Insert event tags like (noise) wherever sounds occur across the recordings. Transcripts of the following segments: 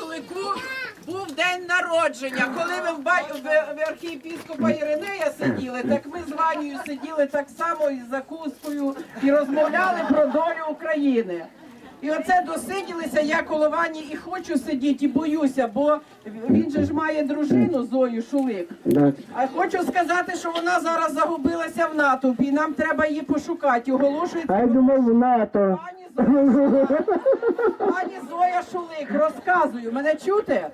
Шулику був день народження. Коли ви в, ба... в... в архієпіскопа Іринея сиділи, так ми з Ванією сиділи так само із закускою і розмовляли про долю України. І оце досиділися, я коло Вані і хочу сидіти, і боюся, бо він же ж має дружину Зою Шулик. Да. А хочу сказати, що вона зараз загубилася в натовпі, і нам треба її пошукати. Оголошується. А я думав в НАТО. Пані Зоя, пані Зоя Шулик, розказую, мене чути?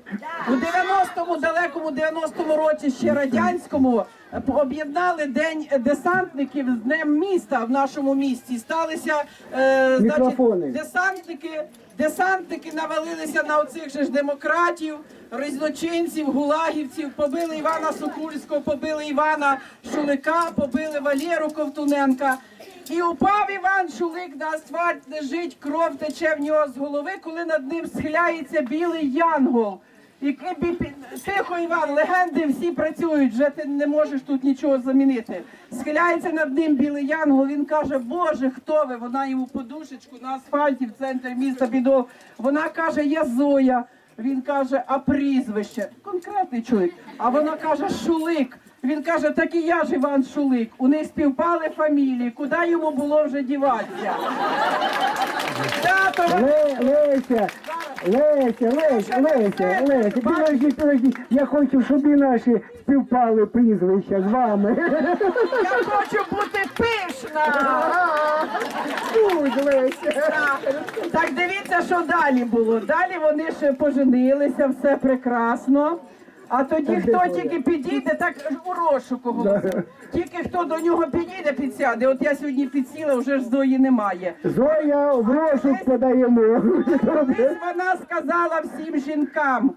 У 90-му, далекому 90-му році ще радянському е, об'єднали День десантників з Днем міста в нашому місті. Сталися е, Мікрофони. десантники. Десантники навалилися на оцих же ж демократів, різночинців, гулагівців, побили Івана Сокульського, побили Івана Шулика, побили Валєру Ковтуненка. І упав Іван Шулик на асфальт, лежить, кров тече в нього з голови, коли над ним схиляється білий янгол. І тихо, Іван, легенди всі працюють, вже ти не можеш тут нічого замінити. Схиляється над ним білий янгол. Він каже: Боже, хто ви? Вона йому подушечку на асфальті в центрі міста підол. Вона каже, я Зоя. Він каже, а прізвище? Конкретний чоловік. А вона каже, Шулик. Він каже, так і я ж Іван Шулик. У них співпали фамілії. Куди йому було вже діватися? Тато, Леся, Леся, Леся, Леся, Леся, підожди, підожди. Я хочу, щоб і наші співпали прізвища з вами. я хочу бути пишна. (laughs) Будь, Леся. Так дивіться, що далі було. Далі вони ще поженилися, все прекрасно. А тоді Так, хто тільки підійде, так у розшуку голосує. Тільки хто до нього підійде, підсяде. От я сьогодні підсіла, вже ж Зої немає. Зоя в розшук подаємо. Колись вона сказала всім жінкам.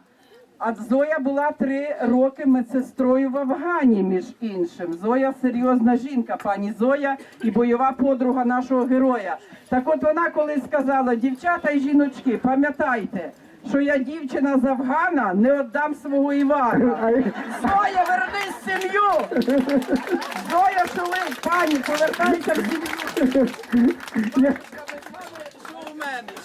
А Зоя була три роки медсестрою в Афгані, між іншим. Зоя серйозна жінка, пані Зоя і бойова подруга нашого героя. Так от вона колись сказала: дівчата і жіночки, пам'ятайте, що я дівчина з Афгана, не віддам свого Івана. (laughs) Зоя, вернись в сім'ю! Зоя Шулик, пані, повертайся в сім'ю. Що у мене? Що у мене?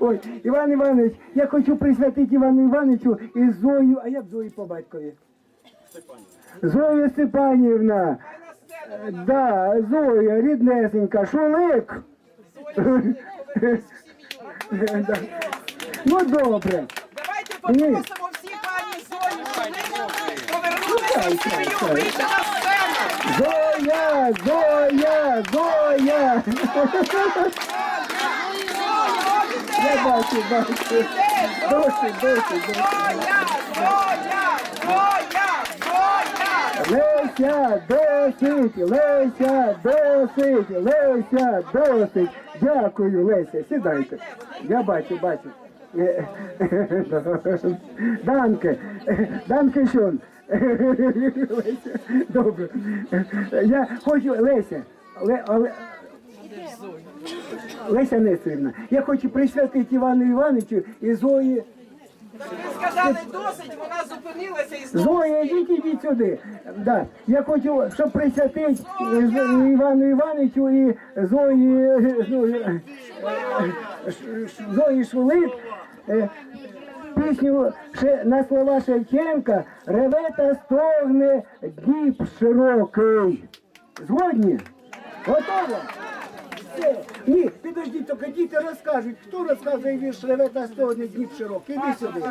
Ой, Іван Іванович, я хочу присвятити Івану Івановичу і Зою, а як Зої по батькові? Зоя Степанівна. Да, Зоя, ріднесенька, шулик. Ну добре. Давайте попросимо всі пані Зою, ви повернулися в сім'ю, на сцену. Зоя, Зоя, Зоя. Я бачу, бачу. Досить, досить, досить. Леся, досить, Леся, досить, Леся, досить. Дякую, Леся, сідайте. Я бачу, бачу. Данке, Данке шон. Добре. Я хочу, Леся, Ле, Ле, Леся Нестерівна, я хочу присвятити Івану Івановичу і Зої. Ви сказали досить, вона зупинилася і знову. Зоя, йдіть, ідіть сюди. Да. Я хочу, щоб присвятити е, з- Івану Івановичу і Зої, е, ну, е, е, Ш- Ш- Зої Шулик. е, Пісню ще на слова Шевченка реве та стогне діб широкий. Згодні? Готово? Ні, підождіть, тільки діти розкажуть. Хто розказує вірш реве стогне діб широкий? Іди сюди.